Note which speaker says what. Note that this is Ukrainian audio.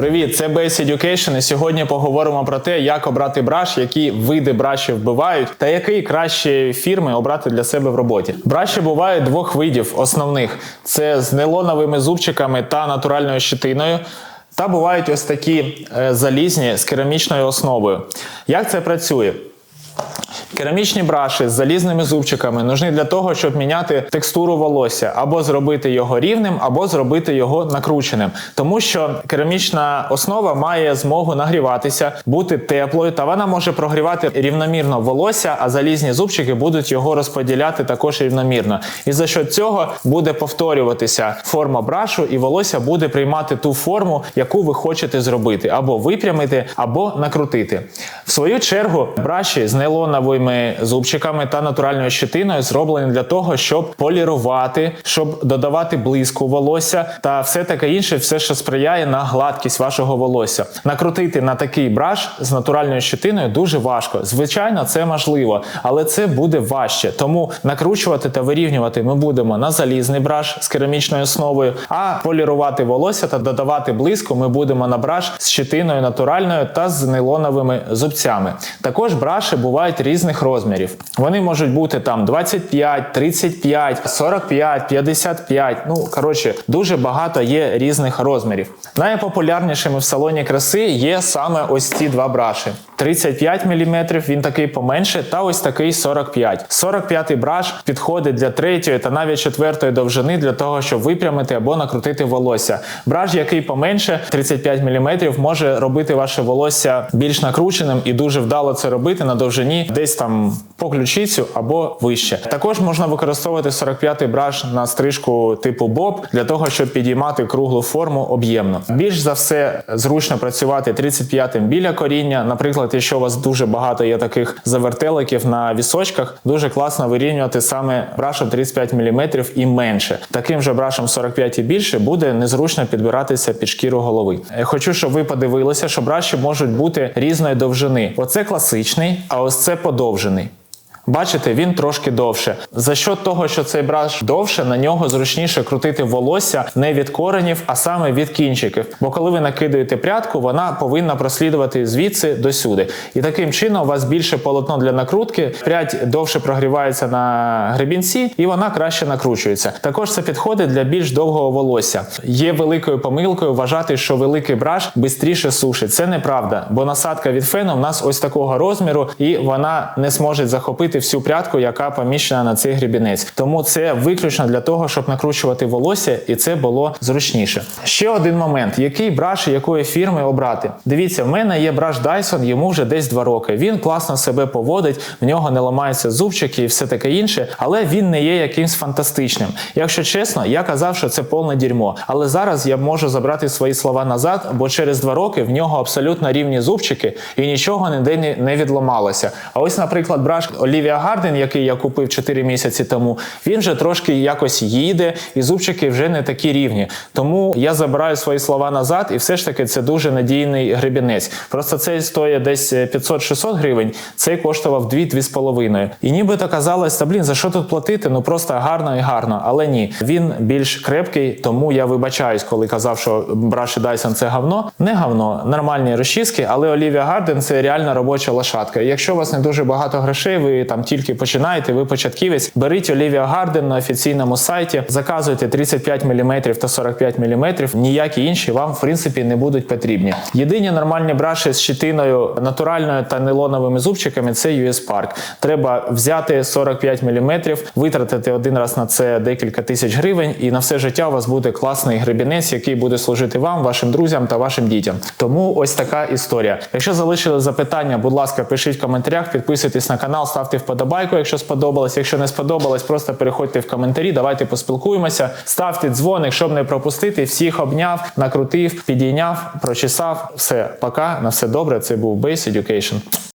Speaker 1: Привіт, це Base Education і сьогодні поговоримо про те, як обрати браш, які види брашів вбивають, та які кращі фірми обрати для себе в роботі. Браші бувають двох видів основних: це з нейлоновими зубчиками та натуральною щитиною. Та бувають ось такі е, залізні з керамічною основою. Як це працює? Керамічні браші з залізними зубчиками нужні для того, щоб міняти текстуру волосся, або зробити його рівним, або зробити його накрученим. Тому що керамічна основа має змогу нагріватися, бути теплою, та вона може прогрівати рівномірно волосся, а залізні зубчики будуть його розподіляти також рівномірно. І за що цього буде повторюватися форма брашу, і волосся буде приймати ту форму, яку ви хочете зробити, або випрямити, або накрутити. В свою чергу браші з нейлоновими зубчиками та натуральною щитиною зроблені для того, щоб полірувати, щоб додавати блиску волосся та все таке інше, все, що сприяє на гладкість вашого волосся. Накрутити на такий браш з натуральною щитиною дуже важко. Звичайно, це можливо, але це буде важче. Тому накручувати та вирівнювати ми будемо на залізний браш з керамічною основою, а полірувати волосся та додавати блиску ми будемо на браш з щитиною натуральною та з нейлоновими зубцями. Також браші бувають різних розмірів. Вони можуть бути там 25, 35, 45, 55. Ну коротше, дуже багато є різних розмірів. Найпопулярнішими в салоні краси є саме ось ці два браші. 35 мм, він такий поменше, та ось такий 45. 45 браш підходить для третьої та навіть четвертої довжини для того, щоб випрямити або накрутити волосся. Браш, який поменше, 35 мм, може робити ваше волосся більш накрученим і дуже вдало це робити на довжині десь там по ключицю або вище. Також можна використовувати 45-й браш на стрижку типу боб для того, щоб підіймати круглу форму об'ємно. Більш за все зручно працювати 35-м біля коріння. Наприклад, якщо у вас дуже багато є таких завертеликів на вісочках, дуже класно вирівнювати саме брашем 35 мм і менше. Таким же брашем 45 і більше буде незручно підбиратися під шкіру голови. Е, Хочу, щоб ви подивилися, що браші можуть бути різної довжини. Оце класичний, а ось це подовжений. Бачите, він трошки довше. За що того, що цей браш довше, на нього зручніше крутити волосся не від коренів, а саме від кінчиків. Бо коли ви накидаєте прядку, вона повинна прослідувати звідси до сюди. І таким чином у вас більше полотно для накрутки, прядь довше прогрівається на гребінці, і вона краще накручується. Також це підходить для більш довгого волосся. Є великою помилкою вважати, що великий браш швидше сушить. Це неправда, бо насадка від фену в нас ось такого розміру, і вона не зможе захопити всю прядку, яка поміщена на цей грібінець. Тому це виключно для того, щоб накручувати волосся, і це було зручніше. Ще один момент: який браш якої фірми обрати? Дивіться, в мене є браш Dyson, йому вже десь 2 роки. Він класно себе поводить, в нього не ламаються зубчики і все таке інше, але він не є якимсь фантастичним. Якщо чесно, я казав, що це повне дерьмо. Але зараз я можу забрати свої слова назад, бо через 2 роки в нього абсолютно рівні зубчики і нічого ніде не- відламалося. А ось, наприклад, браш Олівія Гарден, який я купив 4 місяці тому, він вже трошки якось їде, і зубчики вже не такі рівні. Тому я забираю свої слова назад, і все ж таки це дуже надійний гребінець. Просто цей стоїть десь 500-600 гривень, цей коштував 2-2,5. І нібито казалось, та блін, за що тут платити? Ну просто гарно і гарно. Але ні, він більш крепкий, тому я вибачаюсь, коли казав, що браші Dyson це говно. Не говно, нормальні розчіски, але Олівія Гарден це реальна робоча лошадка. Якщо у вас не дуже багато грошей, ви там тільки починаєте, ви початківець, беріть Олівія Гарден на офіційному сайті, заказуйте 35 мм та 45 мм, ніякі інші вам в принципі не будуть потрібні. Єдині нормальні браші з щитиною натуральною та нейлоновими зубчиками це US Park. Треба взяти 45 мм, витратити один раз на це декілька тисяч гривень, і на все життя у вас буде класний гребінець, який буде служити вам, вашим друзям та вашим дітям. Тому ось така історія. Якщо залишили запитання, будь ласка, пишіть в коментарях, підписуйтесь на канал, ставте вподобайку, якщо сподобалось. Якщо не сподобалось, просто переходьте в коментарі, давайте поспілкуємося. Ставте дзвоник, щоб не пропустити. Всіх обняв, накрутив, підійняв, прочесав. Все, пока, на все добре. Це був Base Education.